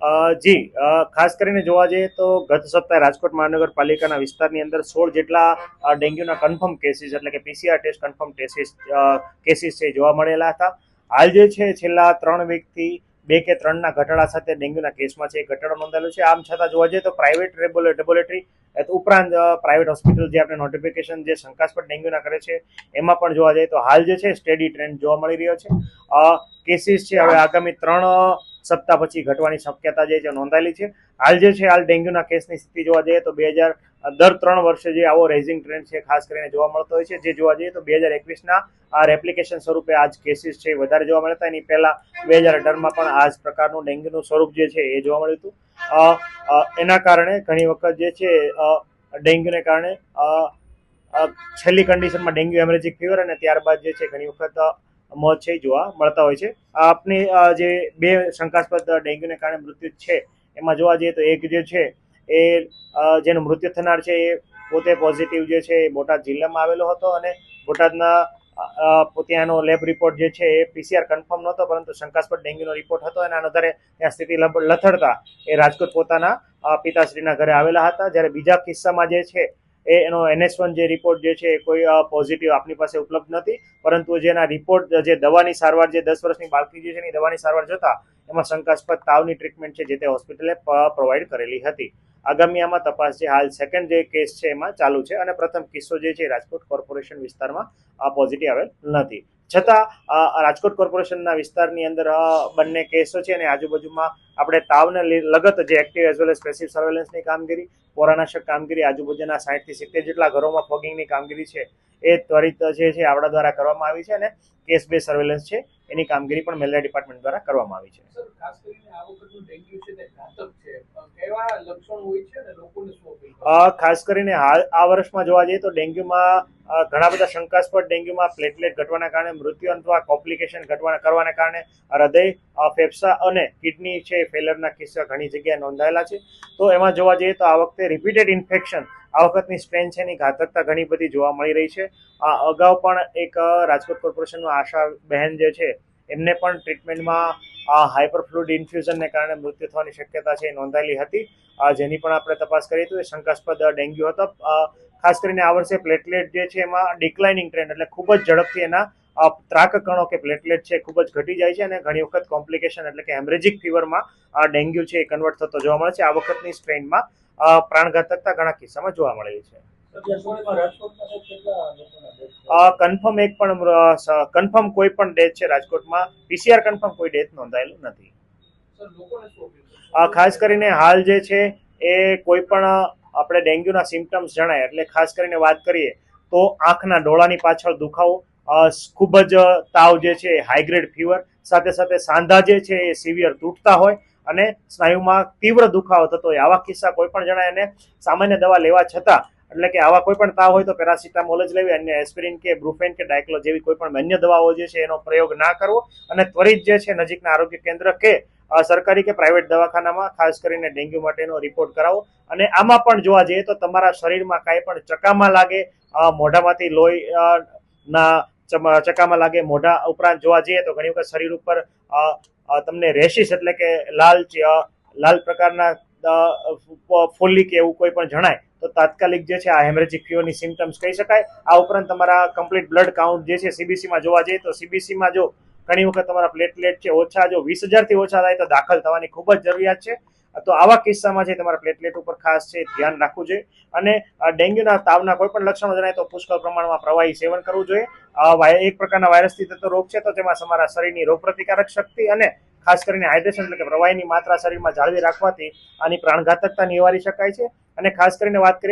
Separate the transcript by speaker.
Speaker 1: જી ખાસ કરીને જોવા જઈએ તો ગત સપ્તાહે રાજકોટ મહાનગરપાલિકાના વિસ્તારની અંદર સોળ જેટલા ડેન્ગ્યુના કન્ફર્મ કેસીસ એટલે કે PCR test confirm cases cases છે જોવા મળેલા હતા. હાલ જે છે છેલ્લા ત્રણ વીકથી બે કે ત્રણના ઘટાડા સાથે ડેન્ગ્યુના કેસમાં છે એ ઘટાડો નોંધાયેલો છે. આમ છતાં જોવા જઈએ તો પ્રાઇવેટ લેબોરેટરી ઉપરાંત પ્રાઇવેટ હોસ્પિટલ જે આપણે નોટિફિકેશન જે શંકાસ્પદ ડેન્ગ્યુના કરે છે એમાં પણ જોવા જઈએ તો હાલ જે છે સ્ટેડી ટ્રેન્ડ જોવા મળી રહ્યો છે. કેસીસ છે હવે આગામી ત્રણ સપ્તાહ પછી ઘટવાની શક્યતા જે છે નોંધાયેલી છે. હાલ જે છે, હાલ ડેન્ગ્યુના કેસની સ્થિતિ જોવા જઈએ તો બે હજાર દર ત્રણ વર્ષે જે આવો રેઝિંગ ટ્રેન્ડ છે, ખાસ કરીને જોવા મળતો હોય છે, જે જોવા જઈએ તો બે હજાર એકવીસના આ રેપ્લિકેશન સ્વરૂપે આજ કેસીસ છે વધારે જોવા મળતા એની પહેલા બે હજાર અઢારમાં પણ આ જ પ્રકારનું ડેન્ગ્યુનું સ્વરૂપ જે છે એ જોવા મળ્યું હતું. એના કારણે ઘણી વખત જે છે ડેન્ગ્યુને કારણે છેલ્લી કન્ડિશનમાં ડેન્ગ્યુ હેમરેજિક ફીવર અને ત્યારબાદ જે છે ઘણી વખત મોત છે જોવા મળતા હોય છે. આપની જે બે શંકાસ્પદ ડેન્ગ્યુને કારણે મૃત્યુ છે, એમાં જોવા જઈએ તો એક જે છે એ જેનું મૃત્યુ થનાર છે એ પોતે પોઝિટિવ જે છે એ બોટાદ જિલ્લામાં આવેલો હતો અને બોટાદના ત્યાંનો લેબ રિપોર્ટ જે છે એ પીસીઆર કન્ફર્મ નહોતો પરંતુ શંકાસ્પદ ડેન્ગ્યુનો રિપોર્ટ હતો અને આના આધારે ત્યાં સ્થિતિ લથડતા એ રાજકોટ પોતાના પિતાશ્રીના ઘરે આવેલા હતા. જ્યારે બીજા કિસ્સામાં જે છે એ એનો એનએસ વન જે રિપોર્ટ જે છે એ કોઈ પોઝિટિવ આપની પાસે ઉપલબ્ધ નથી. પરંતુ જેના રિપોર્ટ જે દવાની સારવાર જે દસ વર્ષની બાળકી જે છે એની દવાની સારવાર જતા, એમાં શંકાસ્પદ તાવની ટ્રીટમેન્ટ છે જે તે હોસ્પિટલે પ્રોવાઈડ કરેલી હતી. આગામી આમાં તપાસ જે હાલ સેકન્ડ જે કેસ છે એમાં ચાલુ છે અને પ્રથમ કિસ્સો જે છે રાજકોટ કોર્પોરેશન વિસ્તારમાં પોઝિટિવ આવેલ નથી. છતાં રાજકોટ કોર્પોરેશનના વિસ્તારની અંદર બંને કેસો છે અને આજુબાજુમાં આપણે તાવને લગત જે active as well as passive સર્વેલન્સની કામગીરી કોરોનાશક કામગીરી, આજુબાજુના સાઠથી સિત્તેર જેટલા ઘરોમાં ફોગિંગની કામગીરી છે એ ત્વરિત જે છે આપણા દ્વારા કરવામાં આવી છે અને કેસ બે સર્વેલન્સ છે એની કામગીરી પણ મેલેરિયા ડિપાર્ટમેન્ટ દ્વારા કરવામાં આવી છે.
Speaker 2: ખાસ કરીને
Speaker 1: હાલ, આ વર્ષમાં જોવા જઈએ તો ડેન્ગ્યુમાં ઘણા બધા શંકાસ્પદ ડેન્ગ્યુમાં પ્લેટલેટ ઘટવાના કારણે, મૃત્યુ અથવા કોમ્પ્લિકેશન ઘટવાના, કરવાના કારણે, હૃદય ફેફસા અને કિડની છે ફેલરના કિસ્સા ઘણી જગ્યાએ નોંધાયેલા છે. તો એમાં જોવા જઈએ તો આ વખતે રિપીટેડ ઇન્ફેક્શન આ વખતની સ્ટ્રેન છે એની ઘાતકતા ઘણી બધી જોવા મળી રહી છે. આ અગાઉ પણ એક રાજકોટ કોર્પોરેશનનું આશા બહેન જે છે, એમને પણ ટ્રીટમેન્ટમાં હાઇપર ફ્લુડ ઇન્ફ્યુઝનને કારણે મૃત્યુ થવાની શક્યતા છે એ નોંધાયેલી હતી. જેની પણ આપણે તપાસ કરી હતી એ શંકાસ્પદ ડેન્ગ્યુ હતો. ખાસ કરીને આ વર્ષે પ્લેટલેટ જે છે એમાં ડિક્લાઇનિંગ ટ્રેન્ડ એટલે ખૂબ જ ઝડપથી એના ત્રાક કણો કે પ્લેટલેટ છે ખૂબ જ ઘટી જાય છે અને ઘણી વખત કોમ્પ્લિકેશન એટલે કે હેમરેજિક ફીવરમાં આ ડેન્ગ્યુ છે એ કન્વર્ટ થતો જોવા મળે છે. આ વખતની સ્ટ્રેનમાં પ્રાણઘાતકતા ઘણા કિસ્સામાં જોવા મળેલી છે. કન્ફર્મ એક પણ કન્ફર્મ કોઈ પણ ડેથ છે રાજકોટમાં પીસીઆર કન્ફર્મ કોઈ ડેથ નોંધાયેલું નથી. ખાસ કરીને હાલ જે છે એ કોઈ પણ આપણે ડેન્ગ્યુના સિમ્ટમ્સ જણાય એટલે ખાસ કરીને વાત કરીએ તો આંખના ડોળાની પાછળ દુખાવો ખૂબ જ તાવ જે છે હાઈગ્રેડ ફીવર સાથે સાથે સાંધા જે છે એ સિવિયર તૂટતા હોય અને સ્નાયુમાં તીવ્ર દુખાવો થતો હોય આવા કિસ્સા કોઈ પણ જણાય અને સામાન્ય દવા લેવા છતાં એટલે કે આવા કોઈ પણ તાવ હોય તો પેરાસિટામોલ જ લેવી અન્ય એસ્પિરિન કે બ્રુફેન કે ડાયક્લો જેવી કોઈ પણ અન્ય દવાઓ જે છે એનો પ્રયોગ ના કરવો. અને ત્વરિત જે છે નજીકના આરોગ્ય કેન્દ્ર કે સરકારી કે પ્રાઇવેટ દવાખાનામાં, ખાસ કરીને ડેન્ગ્યુ માટેનો રિપોર્ટ કરાવો. અને આમાં પણ જોવા જઈએ તો તમારા શરીરમાં કાંઈ પણ ચકામાં લાગે મોઢામાંથી લોહી ના ચકામાં લાગે મોઢા ઉપરાંત જોવા જઈએ તો ઘણી વખત શરીર ઉપર તમને રેશિસ એટલે કે લાલ લાલ પ્રકારના અ, ફ- ફોલ્લી કે એવું કોઈ પણ જણાય તો તાત્કાલિક જે છે આ હેમરેજિક ફીવરની સિમ્ટમ્સ કહી શકાય. આ ઉપરાંત તમારા કમ્પ્લીટ બ્લડ કાઉન્ટ જે છે સીબીસીમાં જોવા જઈએ તો સીબીસીમાં જો ઘણી વખત તમારા પ્લેટલેટ છે ઓછા જો વીસ હજારથી ઓછા થાય તો દાખલ થવાની ખૂબ જ જરૂરિયાત છે. તો આવા કિસ્સામાં છે તમારા પ્લેટલેટ ઉપર ખાસ છે ધ્યાન રાખવું જોઈએ. અને ડેન્ગ્યુના તાવના કોઈ પણ લક્ષણો જણાય તો પુષ્કળ પ્રમાણમાં પ્રવાહી સેવન કરવું જોઈએ. એક પ્રકારના વાયરસથી થતો રોગ છે તો તેમાં તમારા શરીરની રોગપ્રતિકારક શક્તિ અને ખાસ કરીને હાઇડ્રેશન એટલે કે પ્રવાહીની માત્રા શરીરમાં જાળવી રાખવાથી આની પ્રાણઘાતકતા નિવારી શકાય છે. અને ખાસ કરીને વાત કરીએ